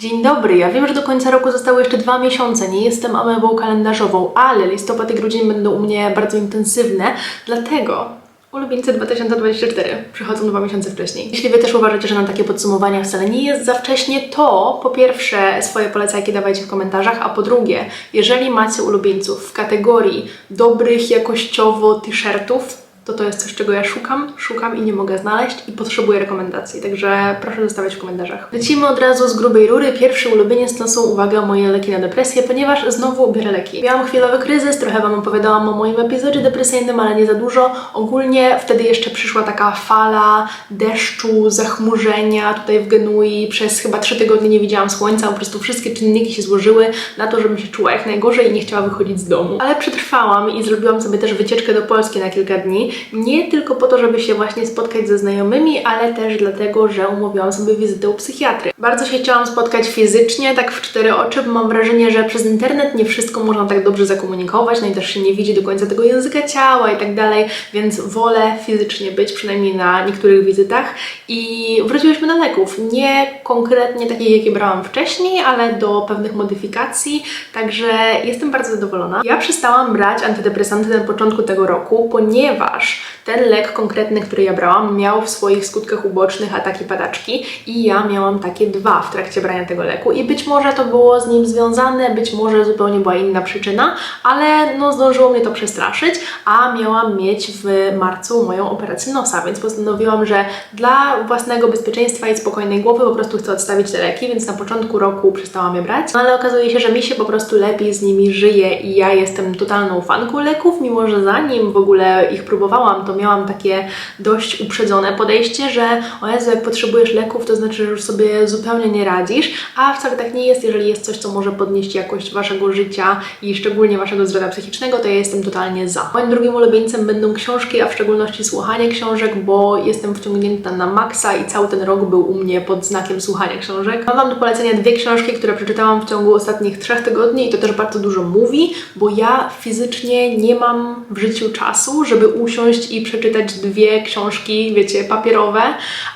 Dzień dobry, ja wiem, że do końca roku zostały jeszcze dwa miesiące, nie jestem amebą kalendarzową, ale listopad i grudzień będą u mnie bardzo intensywne, dlatego ulubieńcy 2024 przychodzą dwa miesiące wcześniej. Jeśli Wy też uważacie, że na takie podsumowania wcale nie jest za wcześnie, to po pierwsze swoje polecajki dawajcie w komentarzach, a po drugie, jeżeli macie ulubieńców w kategorii dobrych jakościowo t-shirtów, to to jest coś, czego ja szukam, szukam i nie mogę znaleźć i potrzebuję rekomendacji, także proszę zostawiać w komentarzach. Lecimy od razu z grubej rury. Pierwszy ulubieniec to są, uwaga, moje leki na depresję, ponieważ znowu biorę leki. Miałam chwilowy kryzys, trochę Wam opowiadałam o moim epizodzie depresyjnym, ale nie za dużo. Ogólnie wtedy jeszcze przyszła taka fala deszczu, zachmurzenia tutaj w Genui. Przez chyba trzy tygodnie nie widziałam słońca, po prostu wszystkie czynniki się złożyły na to, żebym się czuła jak najgorzej i nie chciała wychodzić z domu. Ale przetrwałam i zrobiłam sobie też wycieczkę do Polski na kilka dni. Nie tylko po to, żeby się właśnie spotkać ze znajomymi, ale też dlatego, że umówiłam sobie wizytę u psychiatry. Bardzo się chciałam spotkać fizycznie, tak w cztery oczy, bo mam wrażenie, że przez internet nie wszystko można tak dobrze zakomunikować, no i też się nie widzi do końca tego języka ciała i tak dalej, więc wolę fizycznie być, przynajmniej na niektórych wizytach. I wróciłyśmy do leków. Nie konkretnie takich, jakie brałam wcześniej, ale do pewnych modyfikacji, także jestem bardzo zadowolona. Ja przestałam brać antydepresanty na początku tego roku, ponieważ ten lek konkretny, który ja brałam, miał w swoich skutkach ubocznych ataki padaczki i ja miałam takie dwa w trakcie brania tego leku. I być może to było z nim związane, być może zupełnie była inna przyczyna, ale no zdążyło mnie to przestraszyć, a miałam mieć w marcu moją operację nosa, więc postanowiłam, że dla własnego bezpieczeństwa i spokojnej głowy po prostu chcę odstawić te leki, więc na początku roku przestałam je brać, no ale okazuje się, że mi się po prostu lepiej z nimi żyje i ja jestem totalną fanką leków, mimo że zanim w ogóle ich próbowałam, to miałam takie dość uprzedzone podejście, że o Jezu, jak potrzebujesz leków, to znaczy, że już sobie zupełnie nie radzisz, a wcale tak nie jest, jeżeli jest coś, co może podnieść jakość waszego życia i szczególnie waszego zdrowia psychicznego, to ja jestem totalnie za. Moim drugim ulubieńcem będą książki, a w szczególności słuchanie książek, bo jestem wciągnięta na maksa i cały ten rok był u mnie pod znakiem słuchania książek. Mam wam do polecenia dwie książki, które przeczytałam w ciągu ostatnich trzech tygodni i to też bardzo dużo mówi, bo ja fizycznie nie mam w życiu czasu, żeby usiąść i przeczytać dwie książki, wiecie, papierowe,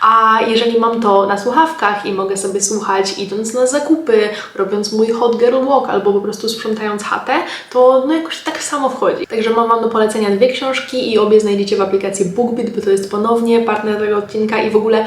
a jeżeli mam to na słuchawkach i mogę sobie słuchać idąc na zakupy, robiąc mój hot girl walk albo po prostu sprzątając chatę, to no jakoś tak samo wchodzi. Także mam Wam do polecenia dwie książki i obie znajdziecie w aplikacji BookBeat, bo to jest ponownie partner tego odcinka i w ogóle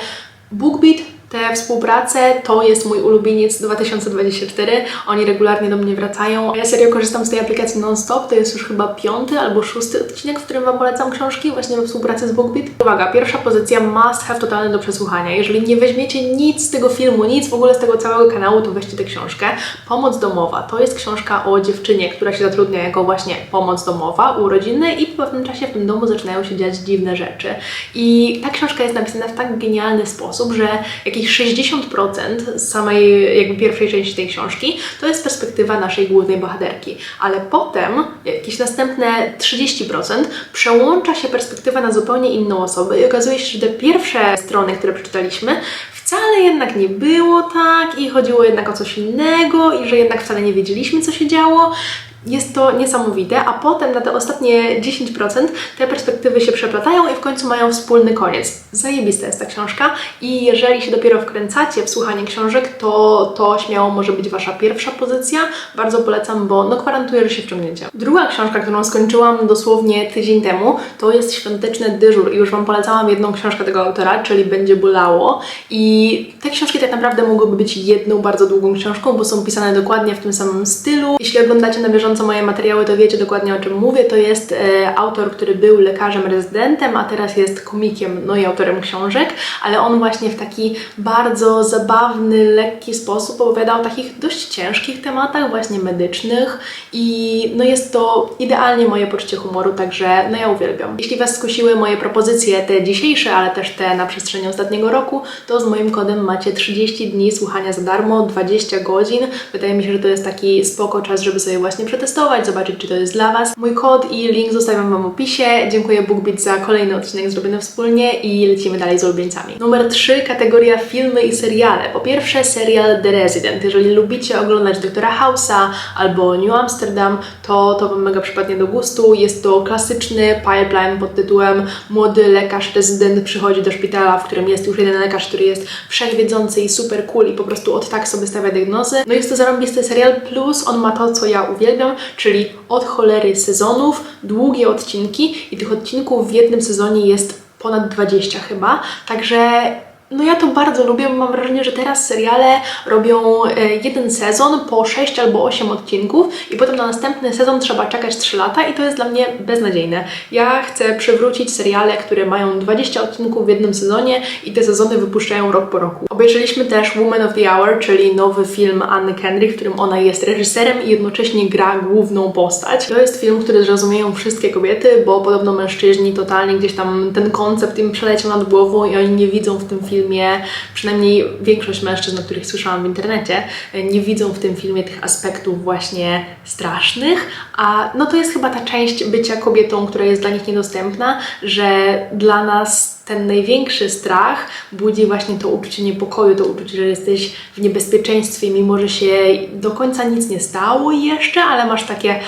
BookBeat te współprace to jest mój ulubieniec 2024. Oni regularnie do mnie wracają. Ja serio korzystam z tej aplikacji non-stop. To jest już chyba piąty albo szósty odcinek, w którym Wam polecam książki właśnie we współpracy z BookBeat. Uwaga, pierwsza pozycja must have totalny do przesłuchania. Jeżeli nie weźmiecie nic z tego filmu, nic w ogóle z tego całego kanału, to weźcie tę książkę. Pomoc domowa. To jest książka o dziewczynie, która się zatrudnia jako właśnie pomoc domowa u rodziny i po pewnym czasie w tym domu zaczynają się dziać dziwne rzeczy. I ta książka jest napisana w tak genialny sposób, że jak jakieś 60% z samej jakby pierwszej części tej książki to jest perspektywa naszej głównej bohaterki, ale potem jakieś następne 30% przełącza się perspektywa na zupełnie inną osobę i okazuje się, że te pierwsze strony, które przeczytaliśmy, wcale jednak nie było tak i chodziło jednak o coś innego i że jednak wcale nie wiedzieliśmy, co się działo. Jest to niesamowite, a potem na te ostatnie 10% te perspektywy się przeplatają i w końcu mają wspólny koniec. Zajebista jest ta książka i jeżeli się dopiero wkręcacie w słuchanie książek, to to śmiało może być Wasza pierwsza pozycja. Bardzo polecam, bo no gwarantuję, że się wciągnięcie. Druga książka, którą skończyłam dosłownie tydzień temu, to jest Świąteczny dyżur i już Wam polecałam jedną książkę tego autora, czyli Będzie bolało i te książki tak naprawdę mogłyby być jedną bardzo długą książką, bo są pisane dokładnie w tym samym stylu. Jeśli oglądacie na bieżąco moje materiały, to wiecie dokładnie o czym mówię. To jest e, autor, który był lekarzem rezydentem, a teraz jest komikiem, no i autorem książek, ale on właśnie w taki bardzo zabawny, lekki sposób opowiada o takich dość ciężkich tematach, właśnie medycznych i no jest to idealnie moje poczucie humoru, także no ja uwielbiam. Jeśli Was skusiły moje propozycje, te dzisiejsze, ale też te na przestrzeni ostatniego roku, to z moim kodem macie 30 dni słuchania za darmo, 20 godzin. Wydaje mi się, że to jest taki spoko czas, żeby sobie właśnie przetestować, zobaczyć, czy to jest dla Was. Mój kod i link zostawiam Wam w opisie. Dziękuję BookBeat za kolejny odcinek zrobiony wspólnie i lecimy dalej z ulubieńcami. Numer 3, kategoria filmy i seriale. Po pierwsze, serial The Resident. Jeżeli lubicie oglądać Doktora House'a albo New Amsterdam, to to Wam mega przypadnie do gustu. Jest to klasyczny pipeline pod tytułem Młody lekarz rezydent przychodzi do szpitala, w którym jest już jeden lekarz, który jest wszechwiedzący i super cool i po prostu od tak sobie stawia diagnozy. No jest to zarąbisty serial, plus on ma to, co ja uwielbiam, czyli od cholery sezonów, długie odcinki i tych odcinków w jednym sezonie jest ponad 20 chyba, także no ja to bardzo lubię, mam wrażenie, że teraz seriale robią e, jeden sezon po 6 albo 8 odcinków i potem na następny sezon trzeba czekać 3 lata i to jest dla mnie beznadziejne. Ja chcę przywrócić seriale, które mają 20 odcinków w jednym sezonie i te sezony wypuszczają rok po roku. Obejrzeliśmy też Woman of the Hour, czyli nowy film Anny Kendrick, w którym ona jest reżyserem i jednocześnie gra główną postać. To jest film, który zrozumieją wszystkie kobiety, bo podobno mężczyźni totalnie gdzieś tam ten koncept im przeleciał nad głową i oni nie widzą w tym filmie filmie, przynajmniej większość mężczyzn, o których słyszałam w internecie, nie widzą w tym filmie tych aspektów właśnie strasznych, a no to jest chyba ta część bycia kobietą, która jest dla nich niedostępna, że dla nas ten największy strach budzi właśnie to uczucie niepokoju, to uczucie, że jesteś w niebezpieczeństwie, mimo że się do końca nic nie stało jeszcze, ale masz takie,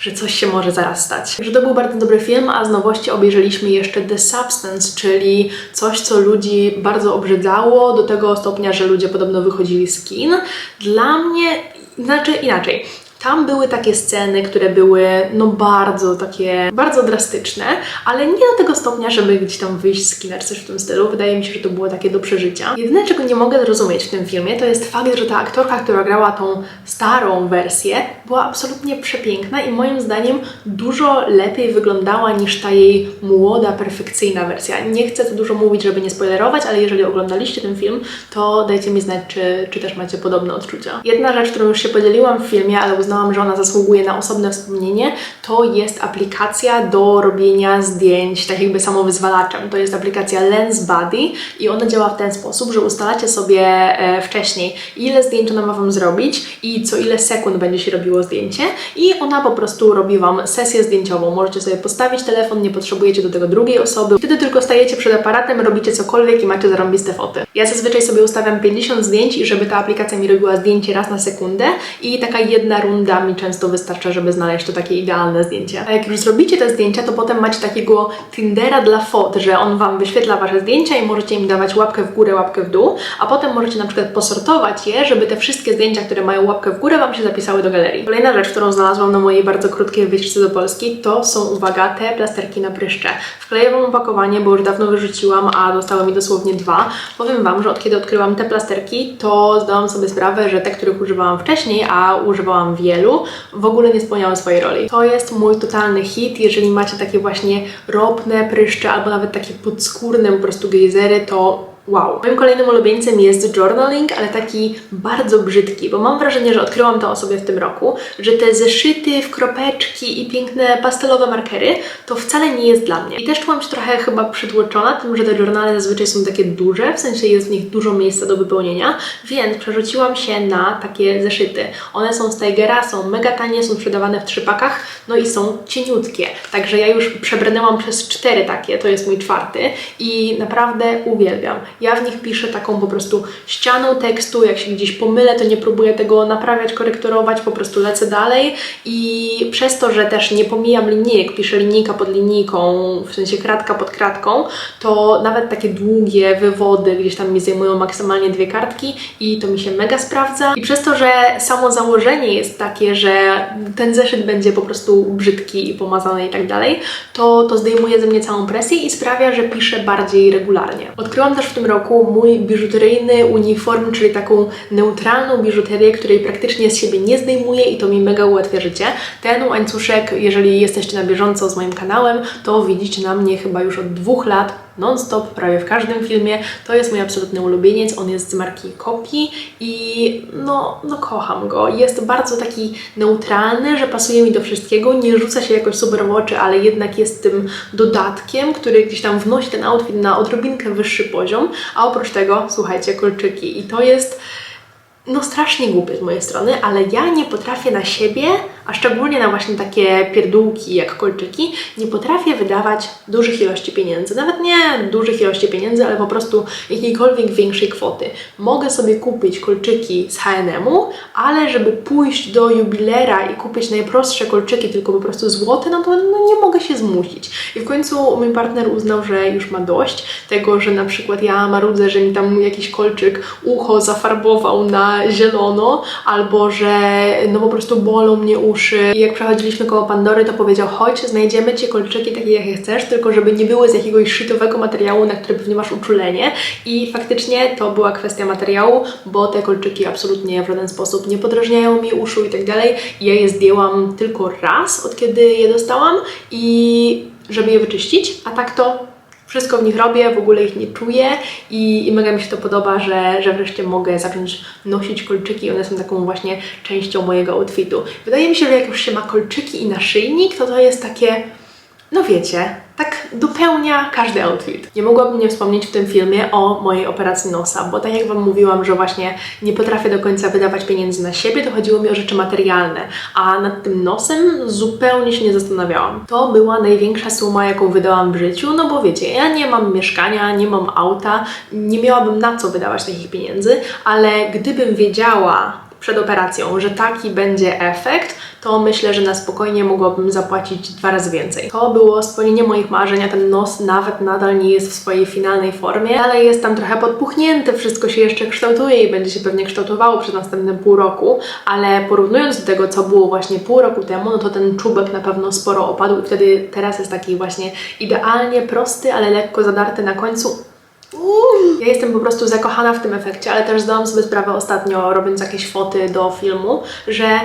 że coś się może zaraz stać. To był bardzo dobry film, a z nowości obejrzeliśmy jeszcze The Substance, czyli coś, co ludzi bardzo obrzydzało do tego stopnia, że ludzie podobno wychodzili z kin. Dla mnie, znaczy inaczej, tam były takie sceny, które były no bardzo takie, bardzo drastyczne, ale nie do tego stopnia, żeby gdzieś tam wyjść z kina czy coś w tym stylu. Wydaje mi się, że to było takie do przeżycia. Jedyne, czego nie mogę zrozumieć w tym filmie, to jest fakt, że ta aktorka, która grała tą starą wersję, była absolutnie przepiękna i moim zdaniem dużo lepiej wyglądała niż ta jej młoda, perfekcyjna wersja. Nie chcę za dużo mówić, żeby nie spoilerować, ale jeżeli oglądaliście ten film, to dajcie mi znać, czy, czy też macie podobne odczucia. Jedna rzecz, którą już się podzieliłam w filmie, ale uznałam uznałam, że ona zasługuje na osobne wspomnienie, to jest aplikacja do robienia zdjęć, tak jakby samowyzwalaczem. To jest aplikacja Lens Buddy i ona działa w ten sposób, że ustalacie sobie e, wcześniej, ile zdjęć ona ma Wam zrobić i co ile sekund będzie się robiło zdjęcie i ona po prostu robi Wam sesję zdjęciową. Możecie sobie postawić telefon, nie potrzebujecie do tego drugiej osoby. Wtedy tylko stajecie przed aparatem, robicie cokolwiek i macie zarąbiste foty. Ja zazwyczaj sobie ustawiam 50 zdjęć i żeby ta aplikacja mi robiła zdjęcie raz na sekundę i taka jedna runda mi często wystarcza, żeby znaleźć to takie idealne zdjęcie. A jak już zrobicie te zdjęcia, to potem macie takiego Tindera dla fot, że on Wam wyświetla Wasze zdjęcia i możecie im dawać łapkę w górę, łapkę w dół, a potem możecie na przykład posortować je, żeby te wszystkie zdjęcia, które mają łapkę w górę, Wam się zapisały do galerii. Kolejna rzecz, którą znalazłam na mojej bardzo krótkiej wycieczce do Polski, to są, uwaga, te plasterki na pryszcze. Wkleję Wam opakowanie, bo już dawno wyrzuciłam, a zostały mi dosłownie dwa. Powiem Wam, że od kiedy odkryłam te plasterki, to zdałam sobie sprawę, że te, których używałam wcześniej, a używałam wielu, wielu, w ogóle nie spełniały swojej roli. To jest mój totalny hit. Jeżeli macie takie właśnie ropne pryszcze albo nawet takie podskórne po prostu gejzery, to Wow. Moim kolejnym ulubieńcem jest journaling, ale taki bardzo brzydki, bo mam wrażenie, że odkryłam to o sobie w tym roku, że te zeszyty w kropeczki i piękne pastelowe markery to wcale nie jest dla mnie. I też czułam się trochę chyba przytłoczona tym, że te journale zazwyczaj są takie duże, w sensie jest w nich dużo miejsca do wypełnienia, więc przerzuciłam się na takie zeszyty. One są z Tigera, są mega tanie, są sprzedawane w trzypakach, no i są cieniutkie. Także ja już przebrnęłam przez cztery takie, to jest mój czwarty i naprawdę uwielbiam. Ja w nich piszę taką po prostu ścianą tekstu, jak się gdzieś pomylę, to nie próbuję tego naprawiać, korektorować, po prostu lecę dalej i przez to, że też nie pomijam linijek, piszę linijka pod linijką, w sensie kratka pod kratką, to nawet takie długie wywody gdzieś tam mi zajmują maksymalnie dwie kartki i to mi się mega sprawdza. I przez to, że samo założenie jest takie, że ten zeszyt będzie po prostu brzydki i pomazany i tak dalej, to to zdejmuje ze mnie całą presję i sprawia, że piszę bardziej regularnie. Odkryłam też w tym roku mój biżuteryjny uniform, czyli taką neutralną biżuterię, której praktycznie z siebie nie zdejmuję i to mi mega ułatwia życie. Ten łańcuszek, jeżeli jesteście na bieżąco z moim kanałem, to widzicie na mnie chyba już od dwóch lat non-stop, prawie w każdym filmie. To jest mój absolutny ulubieniec, on jest z marki Kopi i no, no kocham go. Jest bardzo taki neutralny, że pasuje mi do wszystkiego, nie rzuca się jakoś super w oczy, ale jednak jest tym dodatkiem, który gdzieś tam wnosi ten outfit na odrobinkę wyższy poziom, a oprócz tego, słuchajcie, kolczyki i to jest no strasznie głupie z mojej strony, ale ja nie potrafię na siebie, a szczególnie na właśnie takie pierdółki jak kolczyki, nie potrafię wydawać dużych ilości pieniędzy. Nawet nie dużych ilości pieniędzy, ale po prostu jakiejkolwiek większej kwoty. Mogę sobie kupić kolczyki z H&M-u, ale żeby pójść do jubilera i kupić najprostsze kolczyki, tylko po prostu złote, no to no nie mogę się zmusić. I w końcu mój partner uznał, że już ma dość tego, że na przykład ja marudzę, że mi tam jakiś kolczyk ucho zafarbował na zielono, albo że no po prostu bolą mnie uszy. I jak przechodziliśmy koło Pandory, to powiedział, chodź, znajdziemy Ci kolczyki takie, jakie chcesz, tylko żeby nie były z jakiegoś szytowego materiału, na który pewnie masz uczulenie. I faktycznie to była kwestia materiału, bo te kolczyki absolutnie w żaden sposób nie podrażniają mi uszu i tak dalej. Ja je zdjęłam tylko raz, od kiedy je dostałam i żeby je wyczyścić, a tak to wszystko w nich robię, w ogóle ich nie czuję i, i mega mi się to podoba, że, że wreszcie mogę zacząć nosić kolczyki. One są taką właśnie częścią mojego outfitu. Wydaje mi się, że jak już się ma kolczyki i naszyjnik, to to jest takie, no wiecie, tak dopełnia każdy outfit. Nie mogłabym nie wspomnieć w tym filmie o mojej operacji nosa, bo tak jak Wam mówiłam, że właśnie nie potrafię do końca wydawać pieniędzy na siebie, to chodziło mi o rzeczy materialne, a nad tym nosem zupełnie się nie zastanawiałam. To była największa suma, jaką wydałam w życiu, no bo wiecie, ja nie mam mieszkania, nie mam auta, nie miałabym na co wydawać takich pieniędzy, ale gdybym wiedziała, przed operacją, że taki będzie efekt, to myślę, że na spokojnie mogłabym zapłacić dwa razy więcej. To było spełnienie moich marzeń, a ten nos nawet nadal nie jest w swojej finalnej formie, ale jest tam trochę podpuchnięty, wszystko się jeszcze kształtuje i będzie się pewnie kształtowało przez następne pół roku, ale porównując do tego, co było właśnie pół roku temu, no to ten czubek na pewno sporo opadł i wtedy teraz jest taki właśnie idealnie prosty, ale lekko zadarty na końcu. Ja jestem po prostu zakochana w tym efekcie, ale też zdałam sobie sprawę ostatnio, robiąc jakieś foty do filmu, że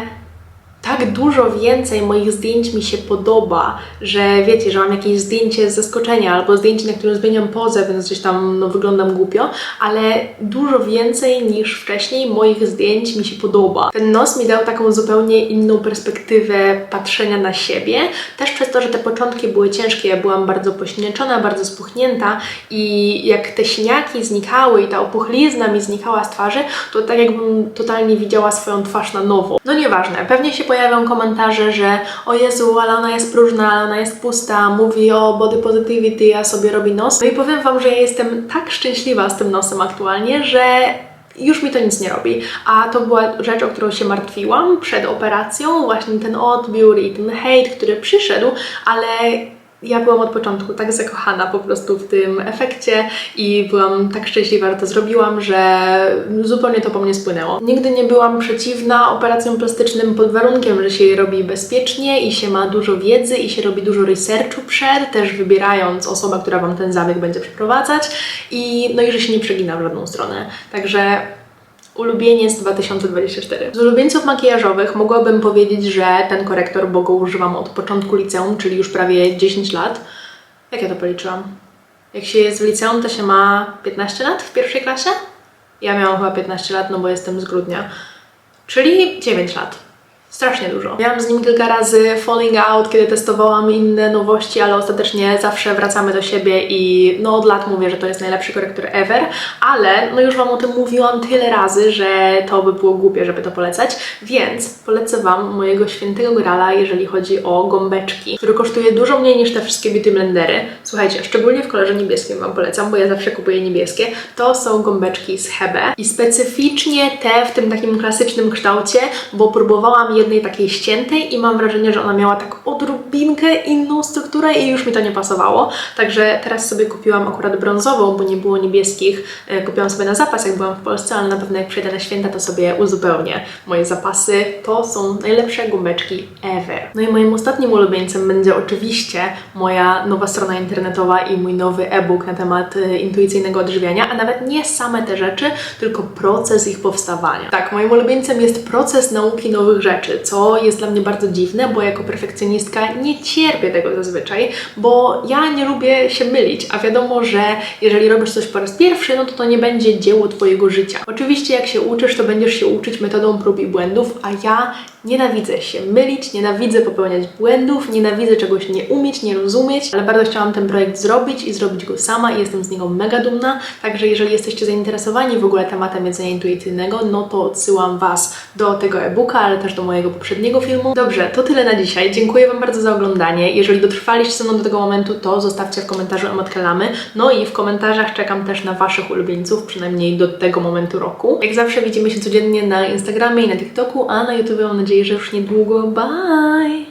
tak dużo więcej moich zdjęć mi się podoba, że wiecie, że mam jakieś zdjęcie z zaskoczenia albo zdjęcie, na którym zmieniam pozę, więc gdzieś tam no, wyglądam głupio, ale dużo więcej niż wcześniej moich zdjęć mi się podoba. Ten nos mi dał taką zupełnie inną perspektywę patrzenia na siebie, też przez to, że te początki były ciężkie, ja byłam bardzo pośnięczona, bardzo spuchnięta i jak te siniaki znikały i ta opuchlizna mi znikała z twarzy, to tak jakbym totalnie widziała swoją twarz na nowo. No nieważne, pewnie się pojawią komentarze, że o Jezu, ale ona jest próżna, ale ona jest pusta, mówi o body positivity, a sobie robi nos. No i powiem Wam, że ja jestem tak szczęśliwa z tym nosem aktualnie, że już mi to nic nie robi. A to była rzecz, o którą się martwiłam przed operacją, właśnie ten odbiór i ten hejt, który przyszedł, ale ja byłam od początku tak zakochana po prostu w tym efekcie i byłam tak szczęśliwa, że to zrobiłam, że zupełnie to po mnie spłynęło. Nigdy nie byłam przeciwna operacjom plastycznym pod warunkiem, że się je robi bezpiecznie i się ma dużo wiedzy i się robi dużo researchu przed, też wybierając osobę, która Wam ten zabieg będzie przeprowadzać i no i że się nie przegina w żadną stronę. Także Ulubieniec 2024. Z ulubieńców makijażowych mogłabym powiedzieć, że ten korektor, bo go używam od początku liceum, czyli już prawie 10 lat. Jak ja to policzyłam? Jak się jest w liceum, to się ma 15 lat w pierwszej klasie? Ja miałam chyba 15 lat, no bo jestem z grudnia. Czyli 9 lat. Strasznie dużo. Miałam z nim kilka razy falling out, kiedy testowałam inne nowości, ale ostatecznie zawsze wracamy do siebie i no od lat mówię, że to jest najlepszy korektor ever, ale no już Wam o tym mówiłam tyle razy, że to by było głupie, żeby to polecać, więc polecę Wam mojego świętego grala, jeżeli chodzi o gąbeczki, który kosztuje dużo mniej niż te wszystkie beauty blendery. Słuchajcie, szczególnie w kolorze niebieskim Wam polecam, bo ja zawsze kupuję niebieskie. To są gąbeczki z Hebe i specyficznie te w tym takim klasycznym kształcie, bo próbowałam jednej takiej ściętej i mam wrażenie, że ona miała tak odrobinkę inną strukturę i już mi to nie pasowało. Także teraz sobie kupiłam akurat brązową, bo nie było niebieskich. E, Kupiłam sobie na zapas, jak byłam w Polsce, ale na pewno jak przyjdę na święta, to sobie uzupełnię moje zapasy. To są najlepsze gumeczki ever. No i moim ostatnim ulubieńcem będzie oczywiście moja nowa strona internetowa i mój nowy e-book na temat e, intuicyjnego odżywiania, a nawet nie same te rzeczy, tylko proces ich powstawania. Tak, moim ulubieńcem jest proces nauki nowych rzeczy, co jest dla mnie bardzo dziwne, bo jako perfekcjonistka nie cierpię tego zazwyczaj, bo ja nie lubię się mylić, a wiadomo, że jeżeli robisz coś po raz pierwszy, no to to nie będzie dzieło Twojego życia. Oczywiście jak się uczysz, to będziesz się uczyć metodą prób i błędów, a ja Nienawidzę się mylić, nienawidzę popełniać błędów, nienawidzę czegoś nie umieć, nie rozumieć, ale bardzo chciałam ten projekt zrobić i zrobić go sama i jestem z niego mega dumna. Także jeżeli jesteście zainteresowani w ogóle tematem jedzenia intuicyjnego, no to odsyłam Was do tego e-booka, ale też do mojego poprzedniego filmu. Dobrze, to tyle na dzisiaj. Dziękuję Wam bardzo za oglądanie. Jeżeli dotrwaliście ze mną do tego momentu, to zostawcie w komentarzu emotkę lamy. No i w komentarzach czekam też na Waszych ulubieńców, przynajmniej do tego momentu roku. Jak zawsze widzimy się codziennie na Instagramie i na TikToku, a na YouTube mam nadzieję, że już niedługo. Bye!